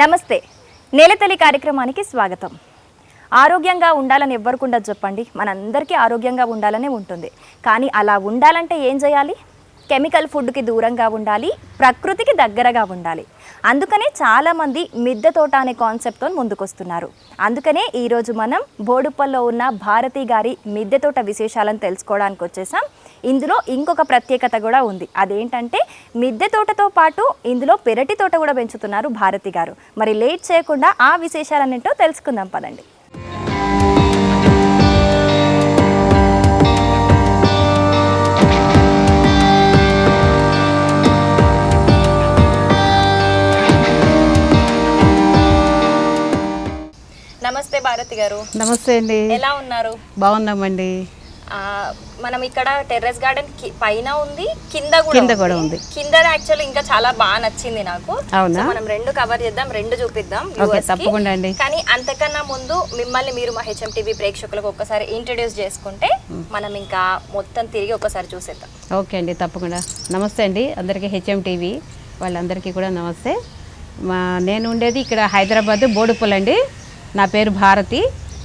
నమస్తే. నేలతల్లి కార్యక్రమానికి స్వాగతం. ఆరోగ్యంగా ఉండాలని ఎవ్వరుకుండా చెప్పండి. మనందరికీ ఆరోగ్యంగా ఉండాలనే ఉంటుంది. కానీ అలా ఉండాలంటే ఏం చేయాలి? కెమికల్ ఫుడ్కి దూరంగా ఉండాలి ప్రకృతికి దగ్గరగా ఉండాలి. అందుకనే చాలామంది మిద్దె తోట అనే కాన్సెప్ట్తో ముందుకొస్తున్నారు. అందుకనే ఈరోజు మనం బోడుప్పల్లో ఉన్న భారతి గారి మిద్దె తోట విశేషాలను తెలుసుకోవడానికి వచ్చేసాం. ఇందులో ఇంకొక ప్రత్యేకత కూడా ఉంది. అదేంటంటే మిద్దె తోటతో పాటు ఇందులో పెరటి తోట కూడా పెంచుతున్నారు భారతి గారు. మరి లేట్ చేయకుండా ఆ విశేషాలన్నింటో తెలుసుకుందాం పదండి. నమస్తే భారతి గారు. నమస్తే అండి. ఎలా ఉన్నారు? బాగున్నామండి. మనం ఇక్కడ టెర్రస్ గార్డెన్ పైన ఉంది కింద కూడా కింద కూడా ఉంది. కింద యాక్చువల్లీ ఇంకా చాలా బాగా నచ్చింది నాకు. అవునా? మనం రెండు కవర్ చేద్దాం రెండు చూపిద్దాం. తప్పకుండా అండి. కానీ అంతకన్నా ముందు మిమ్మల్ని మీరు మా హెచ్ఎం టీవీ ప్రేక్షకులకు ఒక్కసారి ఇంట్రడ్యూస్ చేసుకుంటే మనం ఇంకా మొత్తం తిరిగి ఒకసారి చూసేద్దాం. ఓకే అండి తప్పకుండా. నమస్తే అండి అందరికీ హెచ్ఎం టీవీ వాళ్ళందరికీ కూడా నమస్తే. మా నేను ఉండేది ఇక్కడ హైదరాబాద్ బోడుపల్ అండి. నా పేరు భారతి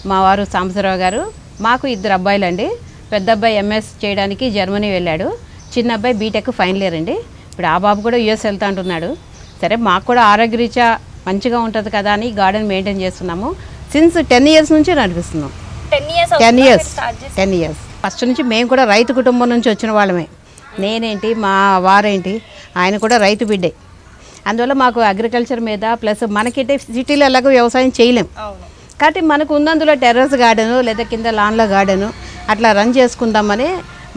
మా వారు సాంబశివరావు గారు మాకు ఇద్దరు అబ్బాయిలు అండి పెద్ద అబ్బాయి ఎంఎస్ చేయడానికి జర్మనీ వెళ్ళాడు. చిన్న అబ్బాయి బీటెక్ ఫైనల్ ఇయర్ అండి. ఇప్పుడు ఆ బాబు కూడా యూఎస్ వెళ్తా అంటున్నాడు. సరే మాకు కూడా ఆరోగ్యరీత్యా మంచిగా ఉంటుంది కదా అని గార్డెన్ మెయింటైన్ చేస్తున్నాము. సిన్స్ టెన్ ఇయర్స్ నుంచి నడిపిస్తున్నాం. Ten years ten years first నుంచి మేము కూడా రైతు కుటుంబం నుంచి వచ్చిన వాళ్ళమే. నేనేంటి మా వారేంటి ఆయన కూడా రైతు బిడ్డే. అందువల్ల మాకు అగ్రికల్చర్ మీద ప్లస్ మనకైతే సిటీలో ఎలాగో వ్యవసాయం చేయలేం. కాబట్టి మనకు ఉన్నందులో టెర్రస్ గార్డెను లేదా కింద లాన్లో గార్డెను అట్లా రన్ చేసుకుందామని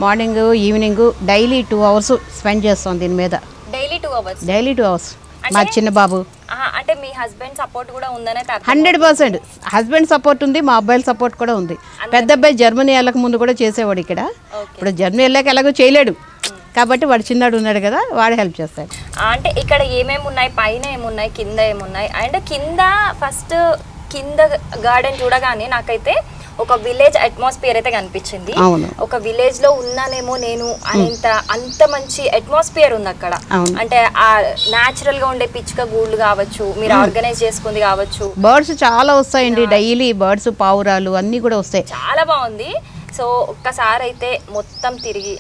morning evening daily two hours spend చేస్తాం దీని మీద. Daily two hours daily two hours మా చిన్న బాబు. అంటే మీ హస్బెండ్ సపోర్ట్ కూడా ఉందనే. హండ్రెడ్ పర్సెంట్ హస్బెండ్ సపోర్ట్ ఉంది మా అబ్బాయిల సపోర్ట్ కూడా ఉంది. పెద్ద అబ్బాయి జర్మనీ వెళ్ళక ముందు కూడా చేసేవాడు ఇక్కడ. ఇప్పుడు జర్మనీ వెళ్ళాక ఎలాగో చేయలేడు. కాబట్టి వాడు చిన్నాడు ఉన్నాడు కదా వాడు హెల్ప్ చేస్తాడు. అంటే ఇక్కడ ఏమేమి ఉన్నాయి పైన ఏమున్నాయి కింద ఏమున్నాయి? అండ్ కింద ఫస్ట్ కింద గార్డెన్ చూడగానే నాకైతే ఒక విలేజ్ అట్మాస్ఫియర్ అయితే కనిపించింది. ఒక విలేజ్లో ఉన్నానేమో నేను అనేంత అంత మంచి అట్మాస్ఫియర్ ఉంది అక్కడ. అంటే ఆ నాచురల్గా ఉండే పిచ్చుక గూళ్ళు కావచ్చు మీరు ఆర్గనైజ్ చేసుకుంది కావచ్చు. బర్డ్స్ చాలా వస్తాయండి డైలీ బర్డ్స్ పావురాలు అన్నీ కూడా వస్తాయి. చాలా బాగుంది. సో ఒక్కసారి అయితే మొత్తం తిరిగి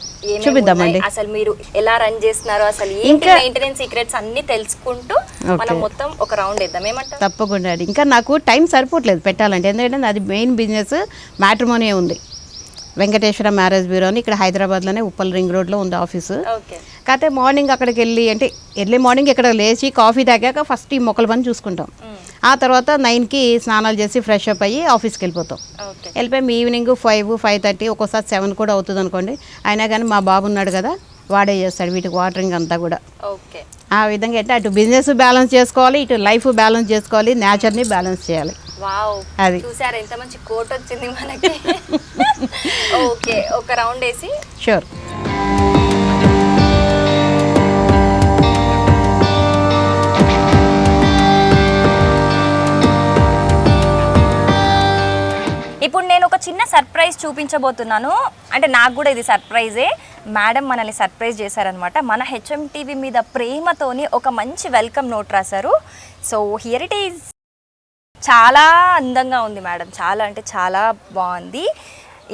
చూపిద్దామండి. అసలు మీరు ఎలా రన్ చేస్తున్నారు? అసలు ఇంకా- మెయింటెనెన్స్ సీక్రెట్స్ అన్ని తెలుసుకుంటూ మనం. మొత్తం ఒక రౌండ్ వేద్దాం. ఏమంటారు తప్పకుండా ఇంకా నాకు టైం సరిపోవట్లేదు పెట్టాలంటే. ఎందుకంటే నాది మెయిన్ బిజినెస్ మ్యాట్రిమోనీ ఉంది. వెంకటేశ్వర మ్యారేజ్ బ్యూరో అని ఇక్కడ హైదరాబాద్లోనే ఉప్పల్ రింగ్ రోడ్లో ఉంది ఆఫీసు. కాకపోతే మార్నింగ్ అక్కడికి వెళ్ళి అంటే ఎర్లీ మార్నింగ్ ఇక్కడ లేచి కాఫీ తాగాక ఫస్ట్ ఈ మొక్కల పని చూసుకుంటాం. ఆ తర్వాత నైన్కి స్నానాలు చేసి ఫ్రెష్ అప్ అయ్యి ఆఫీస్కి వెళ్ళిపోతాం. వెళ్ళిపోయి ఈవినింగ్ ఫైవ్ ఫైవ్ థర్టీ ఒక్కోసారి సెవెన్ కూడా అవుతుంది అనుకోండి. అయినా కానీ మా బాబు ఉన్నాడు కదా వాడే చేస్తాడు వీటికి వాటరింగ్ అంతా కూడా. ఓకే. ఆ విధంగా అంటే అటు బిజినెస్ బ్యాలెన్స్ చేసుకోవాలి ఇటు లైఫ్ బ్యాలెన్స్ చేసుకోవాలి నేచర్ని బ్యాలెన్స్ చేయాలి. అది. చూసారా ఎంత మంచి కోట్ వచ్చింది మనకి. ఓకే ఒక రౌండ్ వేసి. షూర్ ఇప్పుడు నేను ఒక చిన్న సర్ప్రైజ్ చూపించబోతున్నాను. అంటే నాకు కూడా ఇది సర్ప్రైజే. మేడం మనల్ని సర్ప్రైజ్ చేశారనమాట మన హెచ్ఎం టీవీ మీద ప్రేమతోని ఒక మంచి వెల్కమ్ నోట్ రాశారు. సో హియర్ ఇట్ ఈజ్ చాలా అందంగా ఉంది మేడం. చాలా అంటే చాలా బాగుంది.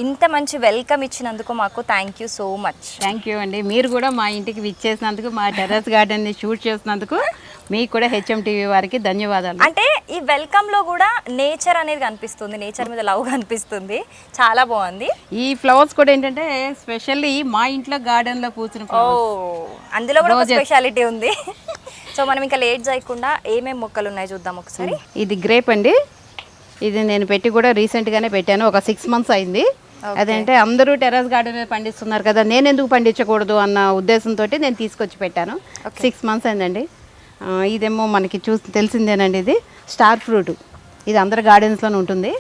ఇంత మంచి వెల్కమ్ ఇచ్చినందుకు మాకు thank you so much thank you అండి. మీరు కూడా మా ఇంటికి విచ్చేసినందుకు మా టెర్రస్ గార్డెన్ని షూట్ చేసినందుకు మీకు కూడా హెచ్ఎం టీవీ వారికి ధన్యవాదాలు. అంటే ఈ వెల్కమ్లో కూడా నేచర్ అనేది కనిపిస్తుంది. నేచర్ మీద లవ్ కనిపిస్తుంది. చాలా బాగుంది. ఈ ఫ్లవర్స్ కూడా ఏంటంటే స్పెషల్లీ మా ఇంట్లో గార్డెన్లో flowers. అందులో కూడా స్పెషాలిటీ ఉంది. సో మనం ఇంకా లేట్ చేయకుండా ఏమేమి మొక్కలు ఉన్నాయి చూద్దాం ఒకసారి. ఇది గ్రేప్ అండి. ఇది నేను పెట్టి కూడా రీసెంట్గానే పెట్టాను. ఒక సిక్స్ మంత్స్ అయింది. అదంటే అందరూ టెర్రస్ గార్డెన్ మీద పండిస్తున్నారు కదా నేను ఎందుకు పండించకూడదు అన్న ఉద్దేశంతో నేను తీసుకొచ్చి పెట్టాను. సిక్స్ మంత్స్ అయిందండి. ఇదేమో మనకి చూ తెలిసిందేనండి ఇది. స్టార్ ఫ్రూట్ ఇది అందరి గార్డెన్స్లోనే ఉంటుంది.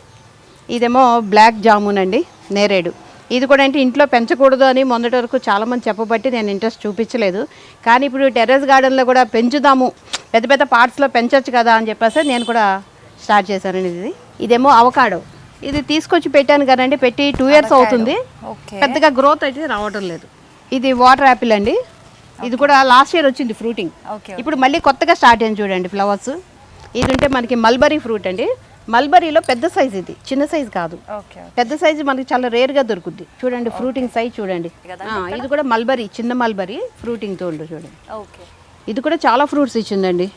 ఇదేమో బ్లాక్ జామున్ అండి నేరేడు. ఇది కూడా అంటే ఇంట్లో పెంచకూడదు అని మొన్నటి వరకు చాలామంది చెప్పబట్టి నేను ఇంట్రెస్ట్ చూపించలేదు. కానీ ఇప్పుడు టెర్రస్ గార్డెన్లో కూడా పెంచుదాము పెద్ద పెద్ద పార్ట్స్లో పెంచొచ్చు కదా అని చెప్పేసి నేను కూడా స్టార్ట్ చేశానండి ఇది ఇదేమో అవకాడో. ఇది తీసుకొచ్చి పెట్టాను కదండి పెట్టి టూ ఇయర్స్ అవుతుంది. పెద్దగా గ్రోత్ అయితే రావడం లేదు. ఇది వాటర్ యాపిల్ అండి. ఇది కూడా లాస్ట్ ఇయర్ వచ్చింది ఫ్రూటింగ్ ఇప్పుడు మళ్ళీ కొత్తగా స్టార్ట్ అయింది చూడండి ఫ్లవర్స్ ఇది ఉంటే మనకి మల్బరీ ఫ్రూట్ అండి. మల్బరీలో పెద్ద సైజ్ ఇది చిన్న సైజ్ కాదు. పెద్ద సైజు మనకి చాలా రేర్గా దొరుకుద్ది. చూడండి ఫ్రూటింగ్ సైజ్ చూడండి. ఇది కూడా మల్బరీ చిన్న మల్బరీ ఫ్రూటింగ్ తోడు చూడండి. ఓకే. ఇది కూడా చాలా ఫ్రూట్స్ ఇచ్చిందండి.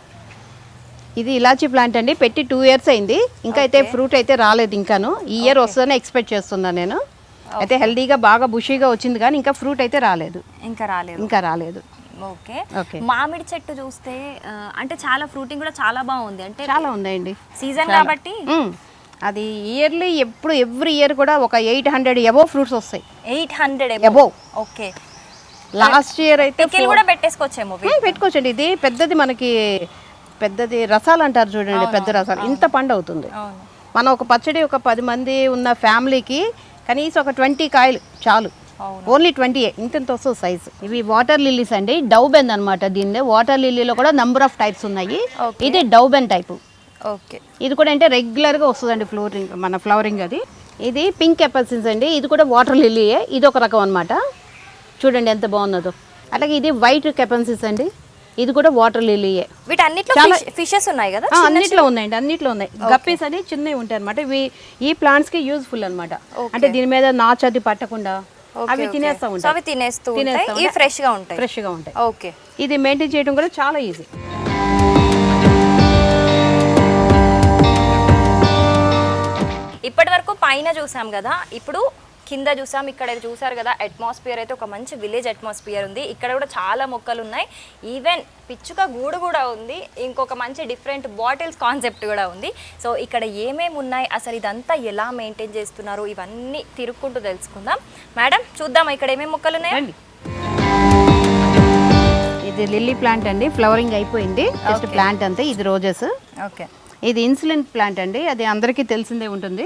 ఇది ఇలాచీ ప్లాంట్ అండి పెట్టి టూ ఇయర్స్ అయింది. ఇంకా అయితే ఫ్రూట్ అయితే రాలేదు ఇంకాను. ఈ ఇయర్ వస్తుందని ఎక్స్పెక్ట్ చేస్తున్నాను నేను. అయితే హెల్దీగా బాగా బుషీగా వచ్చింది కానీ ఇంకా ఫ్రూట్ అయితే రాలేదు. ఇంకా రాలేదు. ఇంకా రాలేదు. ఓకే. ఓకే. మామిడి చెట్టు చూస్తే అంటే చాలా ఫ్రూటింగ్ కూడా చాలా బాగుంది. అంటే చాలా ఉందండి. సీజన్ కాబట్టి. అది ఇయర్లీ ఎప్పుడు ఎవ్రీ ఇయర్ కూడా ఒక ఎయిట్ హండ్రెడ్ ఎబో ఫ్రూట్స్ వస్తాయి. Eight hundred Above. Okay. Last year అయితే కూడా పెట్టేసుకోవచ్చేమో పెట్టుకోవచ్చండి. ఇది పెద్దది మనకి పెద్దది రసాలు అంటారు చూడండి పెద్ద రసాలు. ఇంత పండు అవుతుంది. మనం ఒక పచ్చడి ఒక పది మంది ఉన్న ఫ్యామిలీకి కనీసం ఒక ట్వంటీ కాయలు చాలు. ఓన్లీ ట్వంటీ ఇంత వస్తుంది సైజ్ ఇవి వాటర్ లిల్లీస్ అండి. డౌబెన్ అనమాట దీన్ని వాటర్ లిల్లీలో కూడా నంబర్ ఆఫ్ టైప్స్ ఉన్నాయి. ఇది డౌబెన్ టైపు ఓకే. ఇది కూడా అంటే రెగ్యులర్గా వస్తుందండి ఫ్లోరింగ్ మన ఫ్లవరింగ్ అది. ఇది పింక్ ఎపల్సిన్స్ అండి. ఇది కూడా వాటర్ లిల్లీయే ఇది ఒక రకం అనమాట చూడండి ఎంత బాగున్నదో. అలాగే ఇది వైట్ కెపన్సిస్ అండి. ఇది కూడా వాటర్ లిల్లీయే వీటన్నిటిలో ఫిషెస్ ఉన్నాయి కదా? అన్నిట్లో ఉన్నాయండి. అన్నిట్లో ఉన్నాయి. గప్పీస్ అని చిన్నవి ఉంటాయి అనమాట ఇవి ఈ ప్లాంట్స్కి యూజ్ఫుల్ అనమాట అంటే దీని మీద నాచు అది పట్టకుండా అవి తినేస్తా ఉంటాయి. అవి తినేస్తూ ఉంటాయి. ఇవి. ఫ్రెష్గా ఉంటాయి. ఫ్రెష్గా ఉంటాయి. ఓకే. ఇది మెయింటైన్ చేయడం కూడా చాలా ఈజీ. ఇప్పటి వరకు పైన చూసాం కదా ఇప్పుడు కింద చూసాం. ఇక్కడ చూసారు కదా అట్మాస్ఫియర్ అయితే ఒక మంచి విలేజ్ అట్మాస్ఫియర్ ఉంది. ఇక్కడ కూడా చాలా మొక్కలు ఉన్నాయి ఈవెన్ పిచ్చుక గూడు కూడా ఉంది. ఇంకొక మంచి డిఫరెంట్ బాటిల్స్ కాన్సెప్ట్ కూడా ఉంది. సో ఇక్కడ ఏమేమి ఉన్నాయి? అసలు ఇదంతా ఎలా మెయింటైన్ చేస్తున్నారు? ఇవన్నీ తిరుక్కుంటూ తెలుసుకుందాం. మేడం చూద్దాం ఇక్కడ ఏమేమి మొక్కలు ఉన్నాయి రండి. ఇది లిల్లీ ప్లాంట్ అండి. ఫ్లవరింగ్ అయిపోయింది. జస్ట్ ప్లాంట్ అంతే. ఇది రోజెస్ ఓకే ఇది ఇన్సులిన్ ప్లాంట్ అండి అది అందరికీ తెలిసిందే ఉంటుంది.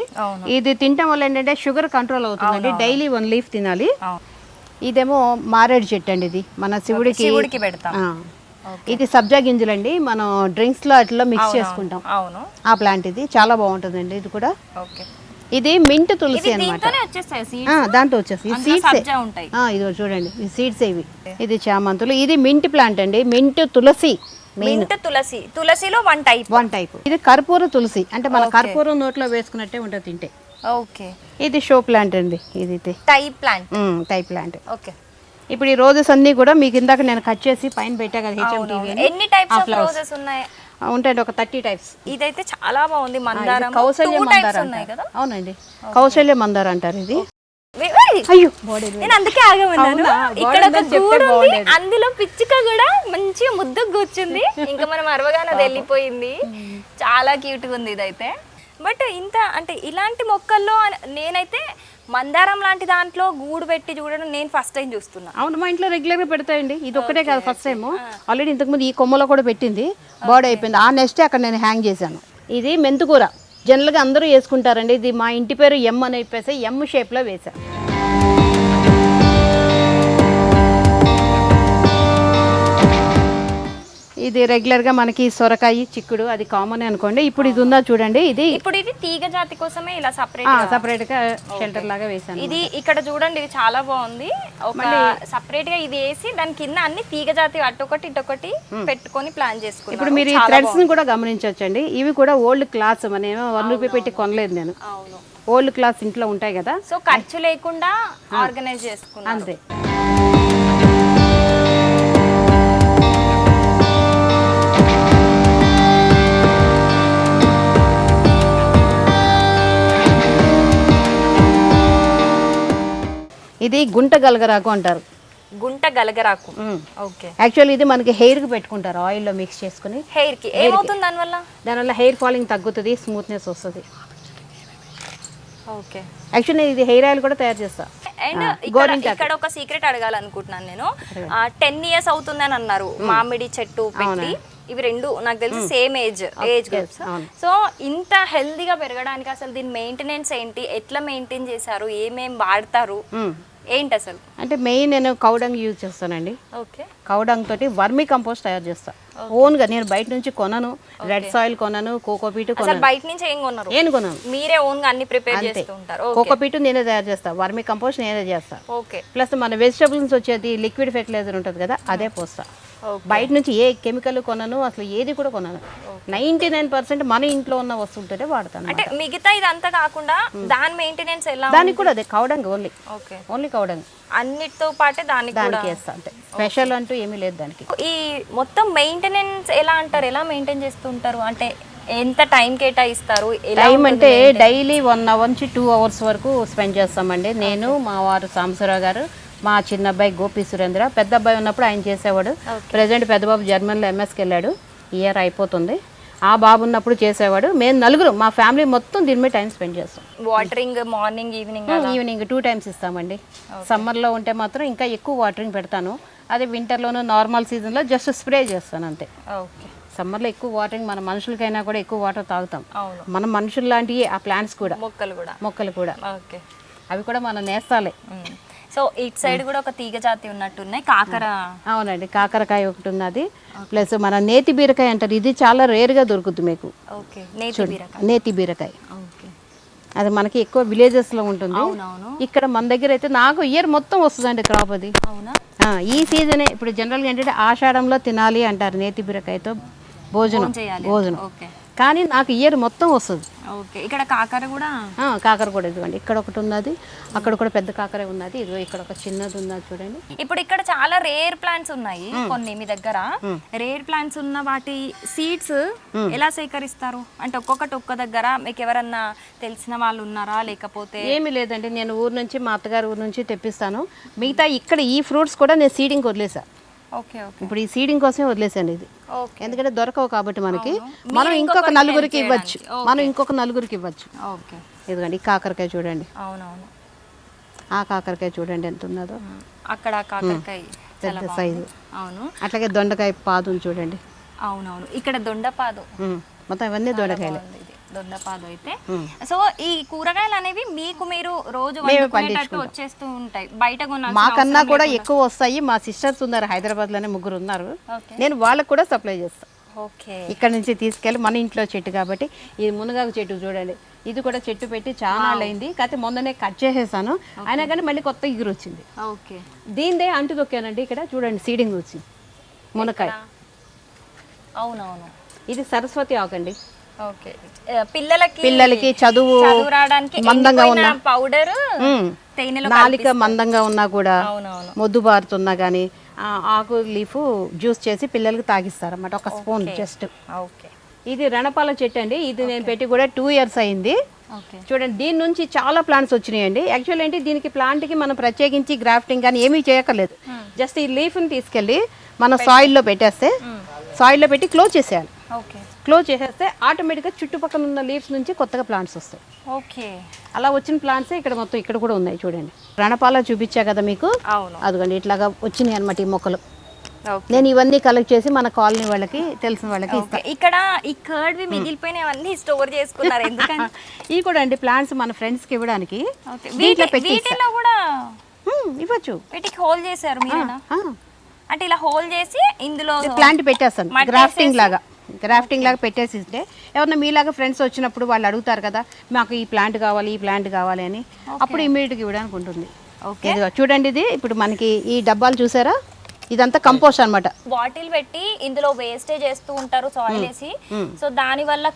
ఇది తినటం వల్ల ఏంటంటే షుగర్ కంట్రోల్ అవుతుందండి. డైలీ వన్ లీఫ్ తినాలి. ఇదేమో మారేడు చెట్టు అండి ఇది. మన శివుడికి. ఇది సబ్జా గింజలండి. మనం డ్రింక్స్లో అట్లా మిక్స్ చేసుకుంటాం. ఆ ప్లాంట్ ఇది. చాలా బాగుంటుందండి ఇది కూడా. ఇది మింట్ తులసి ఇది అనమాట. దాంట్లో వచ్చేసి సీడ్స్ ఇదిగో చూడండి. ఈ సీడ్స్ ఇవి. ఇది చామంతులు. ఇది మింట్ ప్లాంట్ అండి. మింట్ తులసి. మింట్ తులసి. తులసిలో వన్ టైప్ వన్ టైప్ ఇది కర్పూర తులసి. అంటే మన కర్పూరం నోట్లో వేసుకున్నట్టే ఉంటుంది తింటే. ఓకే ఇది షో ప్లాంట్ అండి. ఇది type plant type plant okay ఇప్పుడు ఈ రోజెస్ అన్ని కూడా మీకు ఇందాక నేను కట్ చేసి పైన పెట్టా కదా ఎన్ని టైప్స్ ఆఫ్ రోజెస్ ఉన్నాయి? ఉంటాయండి ఒక థర్టీ టైప్స్ ఇదైతే చాలా బాగుంది. మందారం కౌశల్య మందార అవునండి. కౌశల్య మందార అంటారు ఇది. అయ్యో! నేను అందుకే ఆగమన్నాను? ఇక్కడ ఒక గూడు ఉంది. అందులో పిచ్చుక కూడా మంచిగా ముద్దుకు కూర్చుంది. ఇంకా మనం అరవగానే అది వెళ్ళిపోయింది. చాలా క్యూట్గా ఉంది ఇదైతే. బట్ ఇంత అంటే ఇలాంటి మొక్కల్లో నేనైతే మందారం లాంటి దాంట్లో గూడు పెట్టి చూడడం నేను ఫస్ట్ టైం చూస్తున్నా. అవును మా ఇంట్లో రెగ్యులర్గా పెడతాయండి. ఇది ఒక్కటే కాదు ఫస్ట్ టైం ఆల్రెడీ ఇంతకుముందు ఈ కొమ్మలో కూడా పెట్టింది. బాడీ అయిపోయింది. ఆ నెక్స్ట్ అక్కడ నేను హ్యాంగ్ చేశాను. ఇది మెంతుకూర. జనరల్గా అందరూ వేసుకుంటారండి. ఇది మా ఇంటి పేరు ఎమ్ అని చెప్పేసి ఎమ్ షేప్లో వేశాను ఇది రెగ్యులర్గా మనకి సొరకాయ చిక్కుడు అది కామన్ అనుకోండి. ఇప్పుడు ఇది ఉందా చూడండి ఇది ఇప్పుడు ఇది తీగ జాతి కోసమే ఇలా సపరేట్ సపరేట్గా షెల్టర్ లాగా వేశాను. ఇది ఇక్కడ చూడండి ఇది చాలా బాగుంది. ఒక సపరేట్గా ఇది వేసి దాని కింద అన్ని తీగ జాతి అటొకటి ఇటొకటి పెట్టుకొని ప్లాన్ చేసుకున్నాం ఇప్పుడు మీరు థ్రెడ్స్ని కూడా గమనించవచ్చండి. ఇవి కూడా ఓల్డ్ క్లాత్స్ మన ఏమో వన్ రూపీ పెట్టి కొనలేదు నేను. ఓల్డ్ క్లాత్స్ ఇంట్లో ఉంటాయి కదా. సో ఖర్చు లేకుండా ఆర్గనైజ్ చేసుకున్నాం అంతే. ఇది గుంట గలగరాకు అంటారు. గుంట గలగరాకు. ఓకే. యాక్చువల్లీ ఇది మనకి హెయిర్కి పెట్టుకుంటారు ఆయిల్లో మిక్స్ చేసుకుని. హెయిర్కి ఏమవుతుంది దానివల్ల? దానివల్ల హెయిర్ ఫాలింగ్ తగ్గుతుంది స్మూత్నెస్ వస్తుంది. ఓకే. యాక్చువల్లీ ఇది హెయిర్ ఆయిల్ కూడా తయారు చేస్తా. అండ్ ఇక్కడ. ఇక్కడ ఒక సీక్రెట్ అడగాలనుకుంటున్నాను నేను. టెన్ ఇయర్స్ అవుతుందని అన్నారు. మామిడి చెట్టు పెట్టి. ఇవి రెండు నాకు తెలిసి same age age groups. So ఇంత హెల్దీగా పెరగడానికి అసలు దీని మెయింటెనెన్స్ ఏంటి? ఎట్లా మెయింటైన్ చేశారు? ఏమేం వాడతారు. ఏంటి అసలు అంటే మెయిన్ నేను కౌడంగ్ యూజ్ చేస్తానండి. ఓకే. కౌడంగ్ తోటి వర్మీ కంపోస్ట్ తయారు చేస్తా. ఓన్గా నేను బయట నుంచి కొనను రెడ్ సాయిల్ కొనను కోకోపీట్ కొనను. బయట నుంచి ఏం కొన్నారు నేను కొనను. మీరే ఓన్గా అన్ని ప్రిపేర్ చేస్తూ ఉంటారు. కోకోపీట్ నేనే తయారు చేస్తా వర్మీ కంపోస్ట్ నేనే చేస్తా. ఓకే. ప్లస్ మన వెజిటబుల్స్ వచ్చేది లిక్విడ్ ఫెర్టిలైజర్ ఉంటుంది కదా అదే పోస్తా. బయట నుంచి ఏ కెమికల్ కొనను అసలు ఏది కూడా కొనను. నైంటీ నైన్ పర్సెంట్ మన ఇంట్లో ఉన్న వస్తువులతోనే వాడతాను అంటే మిగతా ఇదంతా కాకుండా దాని మెయింటెనెన్స్ ఎలా దానికి కూడా అదే cow dung only okay only cow dung అన్నిటితో పాటే దానికి కూడా దానికి వేస్తా అంటే స్పెషల్ అంటూ ఏమీ లేదు దానికి. ఈ మొత్తం మెయింటెనెన్స్ ఎలా అంటారు? ఎలా మెయింటైన్ చేస్తుంటారు? అంటే ఎంత టైం కేటాయిస్తారు? టైం అంటే? డైలీ వన్ అవర్ నుంచి టూ అవర్స్ వరకు స్పెండ్ చేస్తామండి. నేను మా వారు సాంబశివరావు గారు మా చిన్న అబ్బాయి గోపి సురేంద్ర. పెద్ద అబ్బాయి ఉన్నప్పుడు ఆయన చేసేవాడు. ప్రజెంట్ పెద్ద బాబు జర్మన్లో ఎంఎస్కి వెళ్ళాడు. ఇయర్ అయిపోతుంది. ఆ బాబు ఉన్నప్పుడు చేసేవాడు. మేము నలుగురు మా ఫ్యామిలీ మొత్తం దీని మీద టైం స్పెండ్ చేస్తాం. Watering morning evening evening two times ఇస్తామండి. సమ్మర్లో ఉంటే మాత్రం ఇంకా ఎక్కువ వాటరింగ్ పెడతాను. అదే వింటర్లోనూ నార్మల్ సీజన్లో జస్ట్ స్ప్రే చేస్తాను అంతే. ఓకే. సమ్మర్లో ఎక్కువ వాటరింగ్ మన మనుషులకైనా కూడా ఎక్కువ వాటర్ తాగుతాం. మన మనుషులు లాంటివి ఆ ప్లాంట్స్ కూడా. మొక్కలు కూడా. మొక్కలు కూడా. ఓకే. అవి కూడా మన నేస్తాలే. సో ఇటు సైడ్ కూడా ఒక తీగ జాతి ఉన్నట్టున్నాయి కాకర. అవునండి కాకరకాయ ఒకటి ఉన్నది ప్లస్ మన నేతి బీరకాయ అంటారు ఇది చాలా రేర్గా దొరుకుతుంది మీకు. ఓకే నేతి బీరకాయ. అది మనకి ఎక్కువ విలేజెస్లో ఉంటుంది. అవునవును. ఇక్కడ మన దగ్గర అయితే నాకు ఇయర్ మొత్తం వస్తుందండి క్రాప్ అది. ఈ సీజనే ఇప్పుడు జనరల్గా ఏంటంటే ఆషాఢంలో తినాలి అంటారు నేతి బీరకాయతో భోజనం. భోజనం కానీ నాకు ఇయర్ మొత్తం వస్తుంది. ఓకే. ఇక్కడ కాకర కూడా? కాకర కూడా ఇదిగోండి. ఇక్కడ ఒకటి ఉన్నది అక్కడ కూడా పెద్ద కాకర ఉన్నది. ఇదిగో ఇక్కడ ఒక చిన్నది ఉన్నది చూడండి. ఇప్పుడు ఇక్కడ చాలా రేర్ ప్లాంట్స్ ఉన్నాయి కొన్ని మీ దగ్గర. రేర్ ప్లాంట్స్ ఉన్న వాటి సీడ్స్ ఎలా సేకరిస్తారు? అంటే ఒక్కొక్కటి ఒక్క దగ్గర మీకు ఎవరన్నా తెలిసిన వాళ్ళు ఉన్నారా? లేకపోతే ఏమీ లేదండి. నేను ఊరు నుంచి మా అత్తగారి ఊరు నుంచి తెప్పిస్తాను. మిగతా ఇక్కడ ఈ ఫ్రూట్స్ కూడా నేను సీడింగ్ వదిలేసా. ఓకే ఓకే ఇప్పుడు ఈ సీడింగ్ కోసమే వదిలేసాను ఇది. ఓకే. ఎందుకంటే దొరకవు కాబట్టి మనకి. మనం ఇంకొక నలుగురికి ఇవ్వచ్చు. మనం ఇంకొక నలుగురికి ఇవ్వచ్చు. ఓకే. ఇదిగోండి ఈ కాకరకాయ చూడండి. అవునవును. ఆ కాకరకాయ చూడండి ఎంత ఉన్నదో. అక్కడ కాకరకాయ పెద్ద. సైజు. అవును. అట్లాగే దొండకాయ పాదుని చూడండి. అవునవును. ఇక్కడ దొండపాదు. మొత్తం ఇవన్నీ దొండకాయలే. దొండపాదు అయితే. సో ఈ కూరగాయలు అనేవి మీకు మీరు రోజు వండుకునేటట్టు వచ్చేస్తూ ఉంటాయి. బయట మాకన్నా కూడా ఎక్కువ వస్తాయి. మా సిస్టర్స్ ఉన్నారు హైదరాబాద్లోనే ముగ్గురు ఉన్నారు. నేను వాళ్ళకు కూడా సప్లై చేస్తాను ఓకే. ఇక్కడ నుంచి తీసుకెళ్ళి మన ఇంట్లో చెట్టు కాబట్టి ఇది మునగాకు చెట్టు చూడండి. ఇది కూడా చెట్టు పెట్టి చాలా అయింది కాకపోతే మొన్ననే కట్ చేసేసాను. అయినా కానీ మళ్ళీ కొత్త ఇగురు వచ్చింది. ఓకే. దీనిదే అంటు తొక్కానండి ఇక్కడ చూడండి సీడింగ్ వచ్చింది. మునకాయ అవునవును. ఇది సరస్వతి ఆకండి పిల్లలకి పిల్లలకి చదువు మందంగా ఉన్న. పౌడర్ నాలిక మందంగా ఉన్నా కూడా మొద్దు బారుతున్నా కానీ ఆకు లీఫ్ జ్యూస్ చేసి పిల్లలకి తాగిస్తారన్నమాట ఒక స్పూన్ జస్ట్. ఓకే. ఇది రణపాల చెట్టు అండి. ఇది నేను పెట్టి కూడా టూ ఇయర్స్ అయింది. చూడండి దీని నుంచి చాలా ప్లాంట్స్ వచ్చినాయండి. యాక్చువల్ ఏంటి దీనికి ప్లాంట్కి మనం ప్రత్యేకించి గ్రాఫ్టింగ్ కానీ ఏమీ చేయక్కర్లేదు. జస్ట్ ఈ లీఫ్ని తీసుకెళ్ళి మన సాయిల్లో పెట్టేస్తే సాయిల్లో పెట్టి క్లోజ్ చేసేయాలి. ఓకే. క్లోజ్ చేసేస్తే ఆటోమేటిక్గా చుట్టుపక్కల ఉన్న లీవ్స్ నుంచి కొత్తగా ప్లాంట్స్ వస్తాయి. ఓకే. అలా వచ్చిన ప్లాంట్సే ఇక్కడ మొత్తం ఇక్కడ కూడా ఉన్నాయి చూడండి. రణపాల చూపించా కదా మీకు? అవును. అదిగోండి ఇట్లాగా వచ్చినాయి అనమాట ఈ మొక్కలు. నేను ఇవన్నీ కలెక్ట్ చేసి మన కాలనీ వాళ్ళకి తెలిసిన వాళ్ళకి ఇక్కడ ఈ కర్డ్ మిగిలిపోయినవన్నీ స్టోర్ చేసుకున్నారు. ఎందుకని ఇవి కూడా అండి ప్లాంట్స్ మన ఫ్రెండ్స్కి ఇవ్వడానికి ఓకే. దీంట్లో వీటి- పెట్టి. వీటిలో కూడా ఇవ్వచ్చు. వీటికి హోల్ చేశారు. అంటే ఇలా హోల్ చేసి ఇందులో ప్లాంట్ పెట్టేస్తాను గ్రాఫ్టింగ్ లాగా. గ్రాఫ్టింగ్ లాగా పెట్టేసి ఇస్తే ఎవరన్నా మీలాగా ఫ్రెండ్స్ వచ్చినప్పుడు వాళ్ళు అడుగుతారు కదా మాకు ఈ ప్లాంట్ కావాలి ఈ ప్లాంట్ కావాలి అని. అప్పుడు ఇమీడియట్గా ఇవ్వడానికి ఉంటుంది. ఓకే చూడండి ఇది. ఇప్పుడు మనకి ఈ డబ్బాలు చూసారా? ఇదంతా కంపోస్ట్ అన్నమాట. బాటిల్ పెట్టి ఇందులో వేస్టేజ్ చేస్తూ ఉంటారు సాయిల్ వేసి. సో దాని వల్ల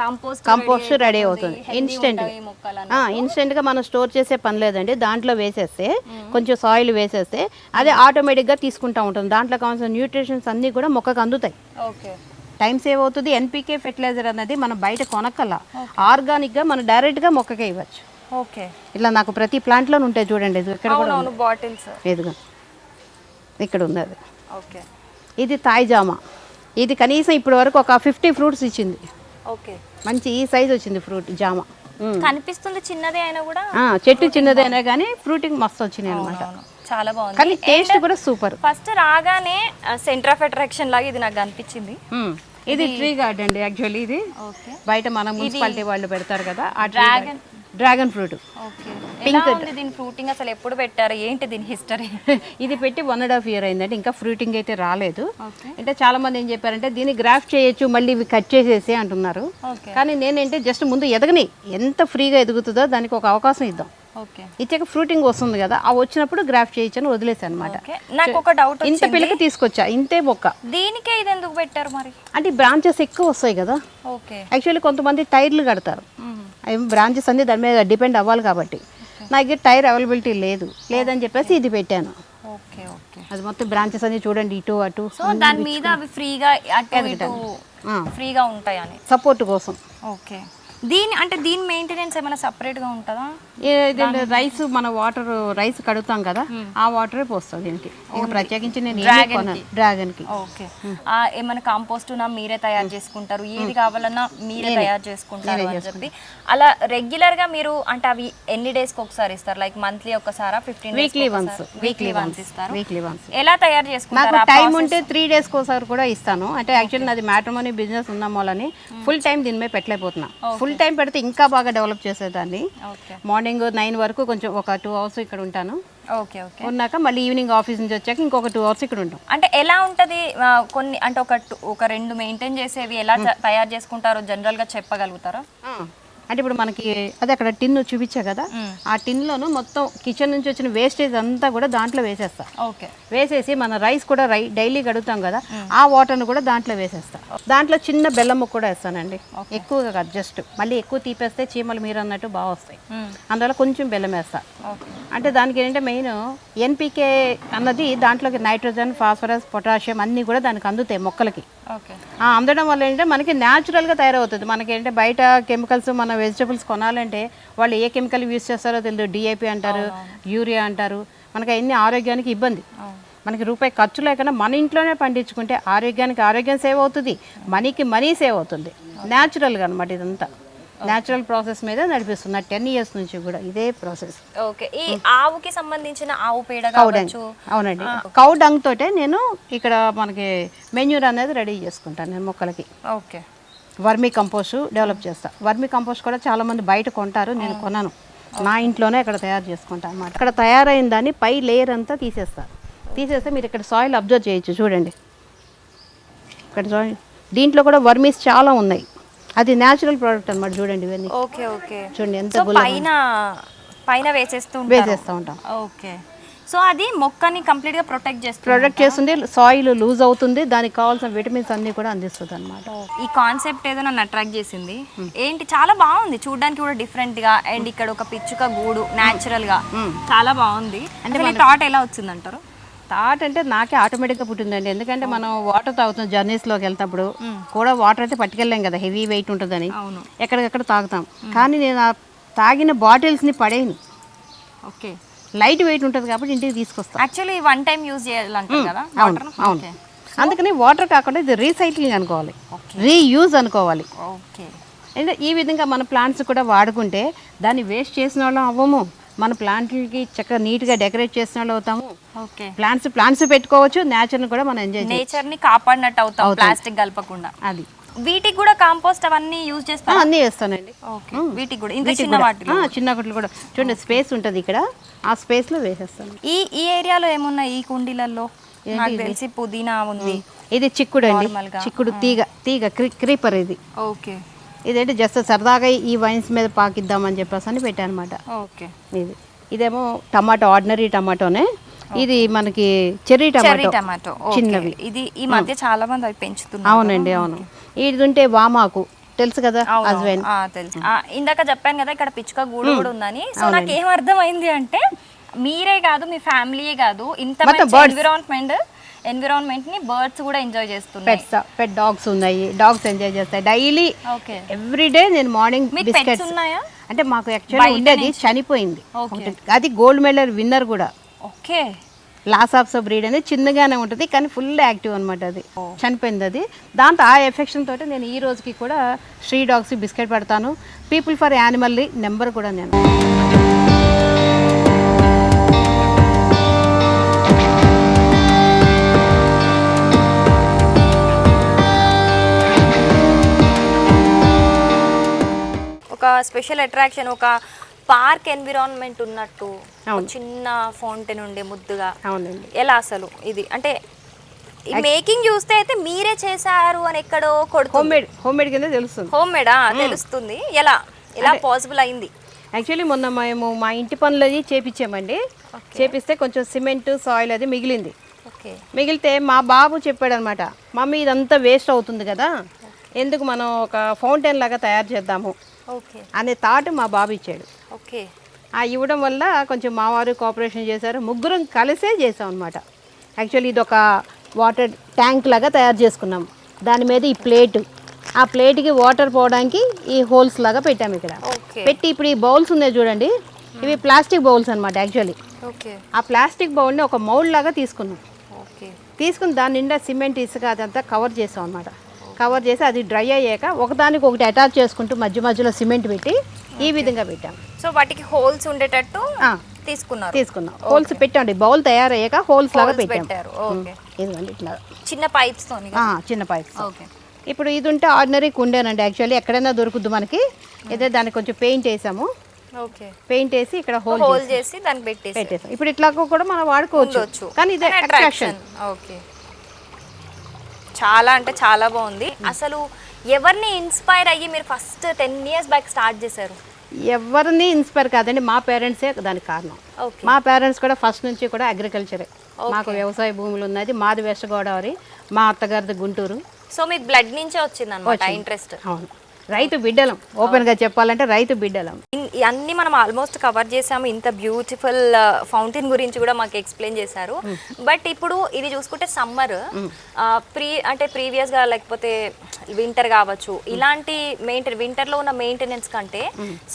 కాంపోస్ట్ కంపోస్ట్ రెడీ అవుతుంది. ఇన్స్టెంట్ మొక్కలు ఇన్స్టెంట్గా మనం స్టోర్ చేసే పని లేదండి. దాంట్లో వేసేస్తే కొంచెం సాయిల్ వేసేస్తే అదే ఆటోమేటిక్గా తీసుకుంటా ఉంటుంది దాంట్లో కావాల్సిన న్యూట్రిషన్స్ అన్నీ కూడా మొక్కకు అందుతాయి. ఓకే టైం సేవ్ అవుతుంది. ఎన్పికే ఫెర్టిలైజర్ అనేది మనం బయట కొనక్కల. ఆర్గానిక్గా మనం డైరెక్ట్గా మొక్కకే ఇవ్వచ్చు. ఓకే. ఇలా నాకు ప్రతి ప్లాంట్లో ఉంటాయి చూడండి. ఇక్కడ కూడా బాటిల్స్ ఉంది. ఇక్కడ ఉన్నది ఓకే. ఇది తాయి జామ. ఇది కనీసం ఇప్పటి వరకు ఒక ఫిఫ్టీ ఫ్రూట్స్ ఇచ్చింది. ఓకే. మంచి ఈ సైజ్ వచ్చింది ఫ్రూట్ జామ. కనిపిస్తుంది చిన్నదే అయినా కూడా చెట్టు చిన్నదైనా కానీ ఫ్రూటింగ్ మస్తు వచ్చినాయి అనమాట చాలా బాగుంది. కానీ టేస్ట్ కూడా సూపర్ ఫస్ట్ రాగానే సెంటర్ ఆఫ్ అట్రాక్షన్ లాగా ఇది నాకు అనిపించింది. ఇది ట్రీ గార్డెన్ అండి యాక్చువల్లీ ఇది. బయట మన మున్సిపాలిటీ వాళ్ళు పెడతారు కదా ఆ Dragon. డ్రాగన్ ఫ్రూట్ ఉంది దీని ఫ్రూటింగ్? అసలు ఎప్పుడు పెట్టారు? ఏంటి దీని హిస్టరీ? ఇది పెట్టి వన్ అండ్ హాఫ్ ఇయర్ అయిందండి. ఇంకా ఫ్రూటింగ్ అయితే రాలేదు. అంటే చాలా మంది ఏం చెప్పారంటే దీన్ని గ్రాఫ్ట్ చేయొచ్చు మళ్ళీ ఇవి కట్ చేసేసి అంటున్నారు. కానీ నేనంటే జస్ట్ ముందు ఎదగని ఎంత ఫ్రీగా ఎదుగుతుందో దానికి ఒక అవకాశం ఇద్దాం. ఓకే. ఇచ్చాక ఫ్రూటింగ్ వస్తుంది కదా ఆ వచ్చినప్పుడు గ్రాఫ్ట్ చేయొచ్చని వదిలేసాను అనమాట నాకు ఒక డౌట్ ఇంత పిల్లకి తీసుకొచ్చా? ఇంతే బొక్క దీనికే ఇది ఎందుకు పెట్టారు మరి? అంటే బ్రాంచెస్ ఎక్కువ వస్తాయి కదా. ఓకే. యాక్చువల్లీ కొంతమంది టైర్లు కడతారు. అవి బ్రాంచెస్ అన్ని దాని మీద డిపెండ్ అవ్వాలి కాబట్టి. నాకు టైర్ అవైలబిలిటీ లేదు. లేదని చెప్పేసి ఇది పెట్టాను. Okay okay. అది మొత్తం బ్రాంచెస్ అన్ని చూడండి ఇటు అటు. సో దాని మీద అవి ఫ్రీగా. ఫ్రీగా ఉంటాయని. సపోర్ట్ కోసం. ఓకే. దీని అంటే దీని మెయింటెనెన్స్ ఏమైనా separate గా ఉంటుందా? ఏదంటే రైస్ మన వాటర్ రైస్ కడుగుతాం కదా ఆ వాటరే పోస్తుంది దీనికి. ప్రత్యేకించి నేను ఏమీ కొనను. డ్రాగన్కి ఓకే ఆ, ఏమైనా కాంపోస్ట్ నా మీరే తయారు చేసుకుంటారు. ఏది కావాలన్నా మీరే తయారు చేసుకుంటారు అని చెప్పి. అలా రెగ్యులర్గా మీరు అంటే అవి ఎన్ని డేస్కి ఒకసారి ఇస్తారు? Like monthly ఒకసారా? Fifteen weekly once weekly once ఇస్తారు. వీక్లీ వన్స్ ఎలా తయారు చేసుకుంటారు టైం ఉంటే త్రీ డేస్కి ఒకసారి కూడా ఇస్తాను. అంటే యాక్చువల్లీ నాది మ్యాట్రిమోనీ బిజినెస్ ఉన్న మూలని ఫుల్ టైం దీని మీద పెట్టలేకపోతున్నా. ఫుల్ టైం పెడితే ఇంకా బాగా డెవలప్ చేసేదాన్ని. మార్నింగ్ నైన్ వరకు కొంచెం ఒక టూ అవర్స్ ఇక్కడ ఉంటాను. Okay okay. ఉన్నాక మళ్ళీ ఈవినింగ్ ఆఫీస్ నుంచి వచ్చాక ఇంకొక టూ అవర్స్ ఇక్కడ ఉంటాం. అంటే ఎలా ఉంటది కొన్ని అంటే ఒక టు- ఒక రెండు మెయింటైన్ చేసేవి ఎలా తయారు చేసుకుంటారో జనరల్గా చెప్పగలుగుతారా? అంటే ఇప్పుడు మనకి అదే అక్కడ టిన్ చూపించా కదా? ఆ టిన్లోను మొత్తం కిచెన్ నుంచి వచ్చిన వేస్టేజ్ అంతా కూడా దాంట్లో వేసేస్తా. ఓకే. వేసేసి మన రైస్ కూడా రై డైలీ కడుగుతాం కదా ఆ వాటర్ను కూడా దాంట్లో వేసేస్తా. దాంట్లో చిన్న బెల్లం కూడా వేస్తానండి. ఎక్కువగా కాదు జస్ట్ మళ్ళీ ఎక్కువ తీపేస్తే చీమలు మీరు అన్నట్టు బాగా వస్తాయి. అందువల్ల కొంచెం బెల్లం వేస్తా. అంటే దానికి ఏంటంటే మెయిన్ ఎన్పికే అన్నది దాంట్లోకి నైట్రోజన్ ఫాస్ఫరస్ పొటాషియం అన్నీ కూడా దానికి అందుతాయి మొక్కలకి. అందడం వల్ల ఏంటంటే మనకి న్యాచురల్గా తయారవుతుంది. మనకి ఏంటంటే బయట కెమికల్స్ మన వెజిటబుల్స్ కొనాలంటే వాళ్ళు ఏ కెమికల్ యూస్ చేస్తారో తెలియదు డిఏపి అంటారు యూరియా అంటారు. మనకి అన్ని ఆరోగ్యానికి ఇబ్బంది. మనకి రూపాయి ఖర్చు లేకుండా మన ఇంట్లోనే పండించుకుంటే ఆరోగ్యానికి ఆరోగ్యం సేవ్ అవుతుంది. మనీకి మనీ సేవ్ అవుతుంది. న్యాచురల్గా అనమాట ఇదంతా. న్యాచురల్ ప్రాసెస్ మీద నడిపిస్తున్నా టెన్ ఇయర్స్ నుంచి కూడా ఇదే ప్రాసెస్ ఓకే ఈ ఆవుకి సంబంధించిన ఆవు పేడ కావచ్చు? అవునండి. కౌ డంగ్ తోటే నేను ఇక్కడ మనకి మెన్యూర్ అనేది రెడీ చేసుకుంటాను నేను మొక్కలకి. ఓకే వర్మీ కంపోస్ట్ డెవలప్ చేస్తా. వర్మీ కంపోస్ట్ కూడా చాలా మంది బయట కొంటారు నేను కొనను. నా ఇంట్లోనే ఇక్కడ తయారు చేసుకుంటాను అనమాట ఇక్కడ తయారైన దాన్ని పై లేయర్ అంతా తీసేస్తా. తీసేస్తే మీరు ఇక్కడ సాయిల్ అబ్జర్వ్ చేయొచ్చు చూడండి. ఇక్కడ దీంట్లో కూడా వర్మీస్ చాలా ఉన్నాయి. అది న్యాచురల్ ప్రోడక్ట్ అనమాట చూడండి ఇవన్నీ. Okay okay. చూడండి ఎంత పైన పైన వేసేస్తూ వేసేస్తూ ఉంటాం. ఓకే. సో అది మొక్కని కంప్లీట్గా ప్రొటెక్ట్ చేస్తుంది ప్రొడక్ట్ చేస్తుంది సాయిల్ లూజ్ అవుతుంది దానికి కావాల్సిన విటమిన్స్ అన్నీ కూడా అందిస్తుంది అనమాట ఈ కాన్సెప్ట్ ఏదో నన్ను అట్రాక్ట్ చేసింది? ఏంటి చాలా బాగుంది. చూడడానికి కూడా డిఫరెంట్గా అండ్ ఇక్కడ ఒక పిచ్చుక గూడు న్యాచురల్గా. చాలా బాగుంది. అంటే థాట్ ఎలా వచ్చింది అంటారు థాట్ అంటే నాకే ఆటోమేటిక్గా పుట్టిందండి. ఎందుకంటే మనం వాటర్ తాగుతాం జర్నీస్లోకి వెళ్తప్పుడు. కూడా వాటర్ అయితే పట్టుకెళ్ళాం కదా హెవీ వెయిట్ ఉంటుందని. ఎక్కడికక్కడ తాగుతాం. కానీ నేను ఆ తాగిన బాటిల్స్ని పడేయను. ఓకే. లైట్ వెయిట్ ఉంటుంది కాబట్టి ఇంటికి తీసుకొస్తాను యాక్చువల్లీ వన్ టైం యూజ్ చేయాలంటారు కదా? అవును. అవును. అందుకని వాటర్ కాకుండా ఇది రీసైక్లింగ్ అనుకోవాలి. రీయూజ్ అనుకోవాలి. ఓకే. అంటే ఈ విధంగా మన ప్లాంట్స్ కూడా వాడుకుంటే దాన్ని వేస్ట్ చేసిన వాళ్ళం అవ్వము. మన ప్లాంట్లకి చక్కగా నీట్గా డెకరేట్ చేసిన వాళ్ళు అవుతాము. ఓకే. ప్లాంట్స్ ప్లాంట్స్ పెట్టుకోవచ్చు నేచర్ని కూడా మనం ఎంజాయ్ చేయొచ్చు. నేచర్ని కాపాడినట్టు అవుతాం ప్లాస్టిక్ కలపకుండా. అది. వీటికి కూడా కాంపోస్ట్ అవన్నీ యూజ్ చేస్తాం అన్నీ వేస్తానండి. ఓకే. వీటికి కూడా. చిన్న. వాటిలో? ఆ, చిన్న గుట్లు కూడా. చూడండి స్పేస్ ఉంటుంది ఇక్కడ. ఆ స్పేస్లో వేసేస్తాను. ఈ ఈ ఏరియాలో ఏమున్నాయి? ఈ కుండీలలో? నాకు తెలిసి పుదీనా ఉంది. ఇది చిక్కుడు అండి. గా. చిక్కుడు తీగ తీగ క్రీ- క్రీపర్ ఇది. ఓకే. ఇదేంటి జస్ట్ సరదాగా ఈ వైన్స్ మీద పాకిద్దామని చెప్పేసి అని పెట్టాను అనమాట ఓకే. ఇది. ఇదేమో టమాటో ఆర్డినరీ టమాటోనే. ఇది మనకి చెర్రీ టమాటో. టమాటో. చిన్నవి. ఇది ఈ మధ్య చాలా మంది అవి పెంచుతున్నారు అవునండి అవును. ఇది ఉంటే వామాకు. తెలుసు కదా హస్బెండ్ తెలుసు. ఇందాక చెప్పాను కదా ఇక్కడ పిచ్చుక గూడు కూడా ఉందని. సో నాకు ఏం అర్థమైంది అంటే మీరే కాదు మీ ఫ్యామిలీయే కాదు ఇంత ఎన్విరాన్మెంట్ ఎన్విరాన్మెంట్ని బర్డ్స్ కూడా ఎంజాయ్ చేస్తున్నాయి. పెట్స్ పెట్ డాగ్స్ ఉన్నాయి. డాగ్స్ ఎంజాయ్ చేస్తాయి. డైలీ ఓకే ఎవ్రీడే నేను మార్నింగ్ బిస్కెట్స్ ఉన్నాయా? అంటే మాకు యాక్చువల్లీ ఉండేది చనిపోయింది. అది గోల్డ్ మెడల్ విన్నర్ కూడా. Okay loss of so breed అనేది చిన్నగానే ఉంటుంది కానీ ఫుల్ యాక్టివ్ అనమాట అది. చనిపోయింది అది. దాంతో ఆ ఎఫెక్షన్ తోటి నేను ఈ రోజుకి కూడా స్ట్రీ డాగ్స్ బిస్కెట్ పెడతాను. పీపుల్ ఫర్ యానిమల్ నెంబర్ కూడా నేను. ఒక స్పెషల్ అట్రాక్షన్ ఒక పార్క్ ఎన్విరాన్మెంట్ ఉన్నట్టు చిన్న ఫౌంటైన్ ఉండే ముద్దుగా. అవునండి. ఎలా అసలు ఇది? అంటే ఈ మేకింగ్ చూస్తే అయితే మీరే చేశారు అని ఎక్కడో కొడుతుంది. హోమ్ మేడ్ హోమ్ మేడ్ కింద తెలుస్తుంది. హోమ్ మేడా తెలుస్తుంది. ఎలా? ఎలా పాసిబుల్ అయింది? యాక్చువల్లీ మొన్న మేము మా ఇంటి పనులు అది చేపించామండి చేపిస్తే కొంచెం సిమెంట్ సాయిల్ అది మిగిలింది. మిగిలితే మా బాబు చెప్పాడు అనమాట మమ్మీ ఇదంతా వేస్ట్ అవుతుంది కదా ఎందుకు మనం ఒక ఫౌంటైన్ లాగా తయారు చేద్దాము? అనే థాట్ మా బాబు ఇచ్చాడు. ఓకే. ఆ ఇవ్వడం వల్ల కొంచెం మా వారు కోఆపరేషన్ చేశారు. ముగ్గురం కలిసే చేసాం అనమాట యాక్చువల్లీ ఇది ఒక వాటర్ ట్యాంక్ లాగా తయారు చేసుకున్నాం. దాని మీద ఈ ప్లేట్. ఆ ప్లేట్కి వాటర్ పోవడానికి ఈ హోల్స్ లాగా పెట్టాము ఇక్కడ. పెట్టి ఇప్పుడు ఈ బౌల్స్ ఉన్నాయి చూడండి. ఇవి ప్లాస్టిక్ బౌల్స్ అనమాట యాక్చువల్లీ. ఓకే. ఆ ప్లాస్టిక్ బౌల్ని ఒక మౌల్డ్ లాగా తీసుకున్నాం. ఓకే. తీసుకుని దాని నిండా సిమెంట్ ఇసుక అదంతా కవర్ చేసాం అనమాట కవర్ చేసి అది డ్రై అయ్యాక ఒకదానికి ఒకటి అటాచ్ చేసుకుంటూ మధ్య మధ్యలో సిమెంట్ పెట్టి ఈ విధంగా పెట్టాం. సో వాటికి హోల్స్ ఉండేటట్టు తీసుకున్నారు. తీసుకున్నాం. హోల్స్ పెట్టండి బౌల్ తయారయ్యాక హోల్స్ లాగా పెట్టారు. ఓకే ఇదిగోండి ఇట్లా. చిన్న పైప్స్ చిన్న పైప్స్ ఓకే ఇప్పుడు ఇది ఉంటే ఆర్డినరీ కుండేనండి. యాక్చువల్లీ ఎక్కడైనా దొరుకుద్ది మనకి. అయితే దానికి కొంచెం పెయింట్ వేసాము ఓకే పెయింట్ వేసి ఇక్కడ హోల్ హోల్ చేసి. దానికి పెట్టేసి పెట్టేసాం. ఇప్పుడు ఇట్లా కూడా మనం వాడుకోవచ్చు. కానీ ఇదే అట్రాక్షన్ ఓకే చాలా అంటే చాలా బాగుంది. అసలు ఎవరిని ఇన్స్పైర్ అయ్యి మీరు first ten years back start చేశారు? ఎవరిని ఇన్స్పైర్ కాదండి మా పేరెంట్సే దానికి కారణం. మా పేరెంట్స్ కూడా ఫస్ట్ నుంచి కూడా అగ్రికల్చరే. మాకు వ్యవసాయ భూములు ఉన్నది మాది వెస్ట్ గోదావరి మా అత్తగారిది గుంటూరు. సో మీకు బ్లడ్ నుంచే వచ్చింది. ఇంట్రెస్ట్? అవును. రైతు బిడ్డలం. ఓపెన్గా చెప్పాలంటే రైతు బిడ్డలం. అన్ని మనం ఆల్మోస్ట్ కవర్ చేసాము ఇంత బ్యూటిఫుల్ ఫౌంటైన్ గురించి కూడా మాకు ఎక్స్ప్లెయిన్ చేశారు. బట్ ఇప్పుడు ఇది చూసుకుంటే సమ్మర్. ప్రీ అంటే ప్రీవియస్గా లేకపోతే వింటర్ కావచ్చు. ఇలాంటి మెయింటైన్ వింటర్లో ఉన్న మెయింటెనెన్స్ కంటే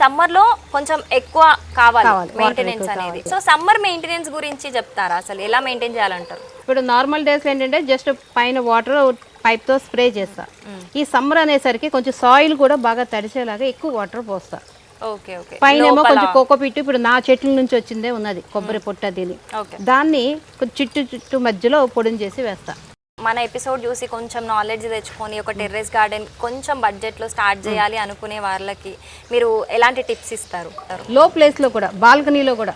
సమ్మర్లో కొంచెం ఎక్కువ కావాలి మెయింటెనెన్స్ అనేది. సో సమ్మర్ మెయింటెనెన్స్ గురించి చెప్తారా? అసలు ఎలా మెయింటైన్ చేయాలంటారు? ఇప్పుడు నార్మల్ డేస్ ఏంటంటే జస్ట్ పైన వాటర్ పైప్తో స్ప్రే చేస్తా. ఈ సమ్మర్ అనేసరికి కొంచెం సాయిల్ కూడా బాగా తడిచేలాగా ఎక్కువ వాటర్ పోస్తా. పైన ఏమో కొంచెం కోకోపిట్ ఇప్పుడు నా చెట్ల నుంచి వచ్చిందే ఉన్నది కొబ్బరి పొట్ట దీని ఓకే. దాన్ని కొంచెం చుట్టు చుట్టూ మధ్యలో పొడిని చేసి వేస్తా. మన ఎపిసోడ్ చూసి కొంచెం నాలెడ్జ్ తెచ్చుకొని ఒక టెర్రస్ గార్డెన్ కొంచెం బడ్జెట్లో స్టార్ట్ చేయాలి అనుకునే వాళ్ళకి మీరు ఎలాంటి టిప్స్ ఇస్తారు? లో ప్లేస్లో కూడా బాల్కనీలో కూడా.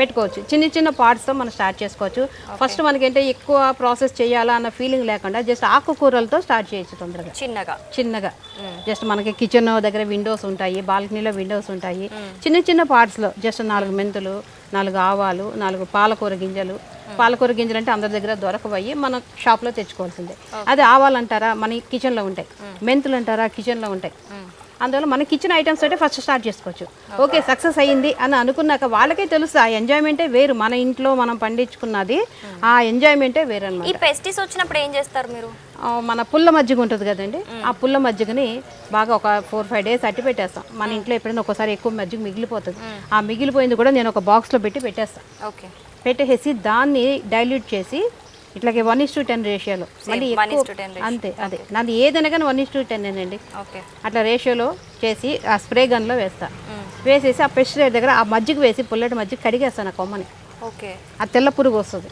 పెట్టుకోవచ్చు. చిన్న చిన్న పార్ట్స్తో మనం స్టార్ట్ చేసుకోవచ్చు. ఫస్ట్ మనకేంటే ఎక్కువ ప్రాసెస్ చేయాలా అన్న ఫీలింగ్ లేకుండా జస్ట్ ఆకుకూరలతో స్టార్ట్ చేయొచ్చు తొందరగా. చిన్నగా. చిన్నగా. జస్ట్ మనకి కిచెన్ దగ్గర విండోస్ ఉంటాయి బాల్కనీలో విండోస్ ఉంటాయి. చిన్న చిన్న పార్ట్స్లో జస్ట్ నాలుగు మెంతులు నాలుగు ఆవాలు నాలుగు పాలకూర గింజలు. పాలకూర గింజలు అంటే అందరి దగ్గర దొరకవయ్యి మన షాప్లో తెచ్చుకోవాల్సిందే. అది ఆవాలంటారా మన కిచెన్లో ఉంటాయి. మెంతులు అంటారా కిచెన్లో ఉంటాయి. అందువల్ల మన కిచెన్ ఐటమ్స్ అంటే ఫస్ట్ స్టార్ట్ చేసుకోవచ్చు. ఓకే సక్సెస్ అయ్యింది అని అనుకున్నాక వాళ్ళకే తెలుసు ఆ ఎంజాయ్మెంటే వేరు. మన ఇంట్లో మనం పండించుకున్నది ఆ ఎంజాయ్మెంటే వేరు అనమాట ఈ పెస్టిస్ వచ్చినప్పుడు ఏం చేస్తారు మీరు? మన పుల్ల మజ్జిగ ఉంటుంది కదండి ఆ పుల్ల మజ్జిగని బాగా ఒక ఫోర్ ఫైవ్ డేస్ అట్టి పెట్టేస్తాం. మన ఇంట్లో ఎప్పుడైనా ఒకసారి ఎక్కువ మజ్జిగ మిగిలిపోతుంది. ఆ మిగిలిపోయింది కూడా నేను ఒక బాక్స్లో పెట్టి పెట్టేస్తాను ఓకే. పెట్టేసి దాన్ని డైల్యూట్ చేసి ఇట్లాగే వన్ ఇస్ టు టెన్ రేషియోలో మళ్ళీ one is ఎక్కువ to 10 అంతే అదే. నాది ఏదైనా కానీ వన్ ఇస్ టు టెన్ అండి అట్లా రేషియోలో చేసి ఆ స్ప్రే గన్లో వేస్తా. వేసేసి ఆ పెస్టిసైడ్ దగ్గర ఆ మజ్జిగ వేసి పుల్లటి మజ్జిగ కడిగేస్తాను ఆ కొమ్మని. ఓకే ఆ తెల్ల పురుగు వస్తుంది.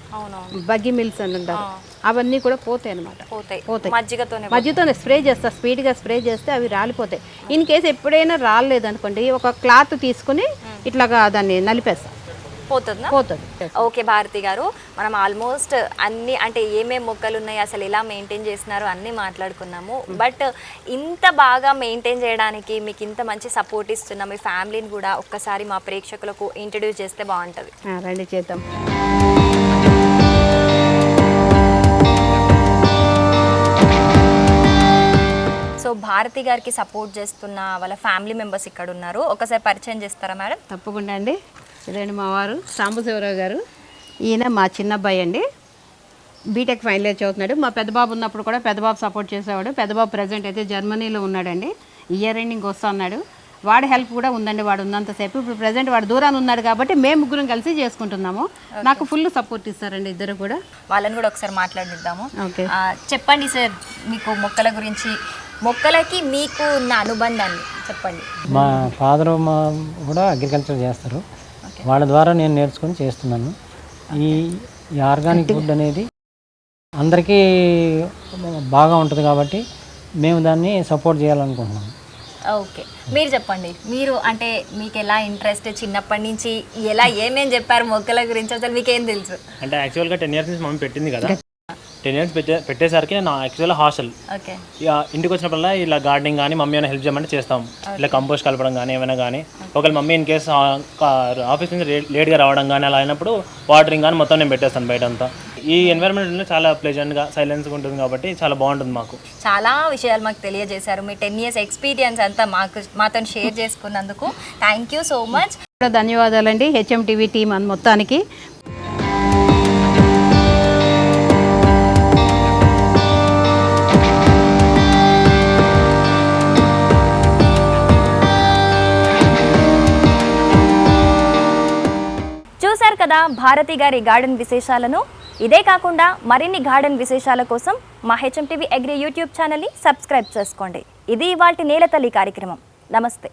బగ్గి మిల్స్ అని అంటారు. అవన్నీ కూడా పోతాయి అనమాట పోతాయి. మజ్జిగతోనే స్ప్రే చేస్తా. స్పీడ్గా స్ప్రే చేస్తే అవి రాలిపోతాయి. ఇన్ కేసు ఎప్పుడైనా రాలేదనుకోండి ఒక క్లాత్ తీసుకుని ఇట్లాగా దాన్ని నలిపేస్తా. పోతుందా? పోతుంది. ఓకే భారతి గారు. మనం ఆల్మోస్ట్ అన్ని అంటే ఏమేమి మొక్కలు ఉన్నాయి అసలు ఎలా మెయింటైన్ చేస్తున్నారు అన్నీ మాట్లాడుకున్నాము. బట్ ఇంత బాగా మెయింటైన్ చేయడానికి మీకు ఇంత మంచి సపోర్ట్ ఇస్తున్న మీ ఫ్యామిలీని కూడా ఒక్కసారి మా ప్రేక్షకులకు ఇంట్రడ్యూస్ చేస్తే బాగుంటుంది. రండి చేద్దాం. సో భారతి గారికి సపోర్ట్ చేస్తున్న వాళ్ళ ఫ్యామిలీ మెంబర్స్ ఇక్కడ ఉన్నారు ఒకసారి పరిచయం చేస్తారా మేడం? తప్పకుండా అండి. ఇదండి మా వారు? సాంబశివరావు గారు. ఈయన మా చిన్న అబ్బాయి అండి. బీటెక్ ఫైనల్ ఇయర్ చదువుతున్నాడు. మా పెద్ద బాబు ఉన్నప్పుడు కూడా పెద్ద బాబు సపోర్ట్ చేసేవాడు. పెద్ద బాబు ప్రజెంట్ అయితే జర్మనీలో ఉన్నాడండి. ఇయర్ ఎండింగ్ వస్తా అన్నాడు వాడి హెల్ప్ కూడా ఉందండి వాడు ఉన్నంతసేపు ఇప్పుడు ప్రజెంట్ వాడు దూరాన్ని ఉన్నాడు కాబట్టి మేము ముగ్గురం కలిసి చేసుకుంటున్నాము. నాకు ఫుల్ సపోర్ట్ ఇస్తారండి ఇద్దరు కూడా. వాళ్ళని కూడా ఒకసారి మాట్లాడిద్దాము. ఓకే ఆ, చెప్పండి సార్ మీకు మొక్కల గురించి. మొక్కలకి మీకు ఉన్న అనుబంధాన్ని చెప్పండి. మా ఫాదర్ మా కూడా అగ్రికల్చర్ చేస్తారు. వాళ్ళ ద్వారా నేను నేర్చుకొని చేస్తున్నాను. ఈ ఈ ఆర్గానిక్ ఫుడ్ అనేది అందరికీ బాగా ఉంటుంది కాబట్టి మేము దాన్ని సపోర్ట్ చేయాలనుకుంటున్నాము ఓకే. మీరు చెప్పండి. మీరు అంటే మీకు ఎలా ఇంట్రెస్ట్ చిన్నప్పటి నుంచి ఎలా ఏమేం చెప్పారు మొక్కల గురించి? అసలు మీకేం తెలుసు? అంటే యాక్చువల్గా టెన్ ఇయర్స్ నుంచి మమ్మీ పెట్టింది కదా. టెన్ ఇయర్స్ పెట్టే పెట్టేసరికి నేను యాక్చువల్గా హాస్టల్ ఓకే ఇక ఇంటికి వచ్చినప్పుడల్లా ఇలా గార్డెనింగ్ కానీ మమ్మీ అయినా హెల్ప్ చేయమంటే చేస్తాం. ఇలా కంపోస్ట్ కలపడం కానీ ఏమైనా కానీ ఒకవేళ మమ్మీ ఇన్ కేసు ఆఫీస్ నుంచి లేట్గా రావడం కానీ అలా అయినప్పుడు వాటరింగ్ కానీ మొత్తం నేను పెట్టేస్తాను బయట అంతా ఈ ఎన్వైరన్మెంట్ చాలా ప్లెజెంట్గా సైలెన్స్గా ఉంటుంది కాబట్టి చాలా బాగుంటుంది మాకు. చాలా విషయాలు మాకు తెలియజేశారు. మీ టెన్ ఇయర్స్ ఎక్స్పీరియన్స్ అంతా మాకు మాతో షేర్ చేసుకున్నందుకు థ్యాంక్ యూ సో మచ్ ధన్యవాదాలండి. హెచ్ఎం టీవీ టీం అన్ మొత్తానికి. చూశారు కదా భారతి గారి గార్డెన్ విశేషాలను? ఇదే కాకుండా మరిన్ని గార్డెన్ విశేషాల కోసం మా హెచ్ఎంటీవీ అగ్రి యూట్యూబ్ ఛానల్ని సబ్స్క్రైబ్ చేసుకోండి. ఇది ఇవాల్టి నేలతల్లి కార్యక్రమం. నమస్తే.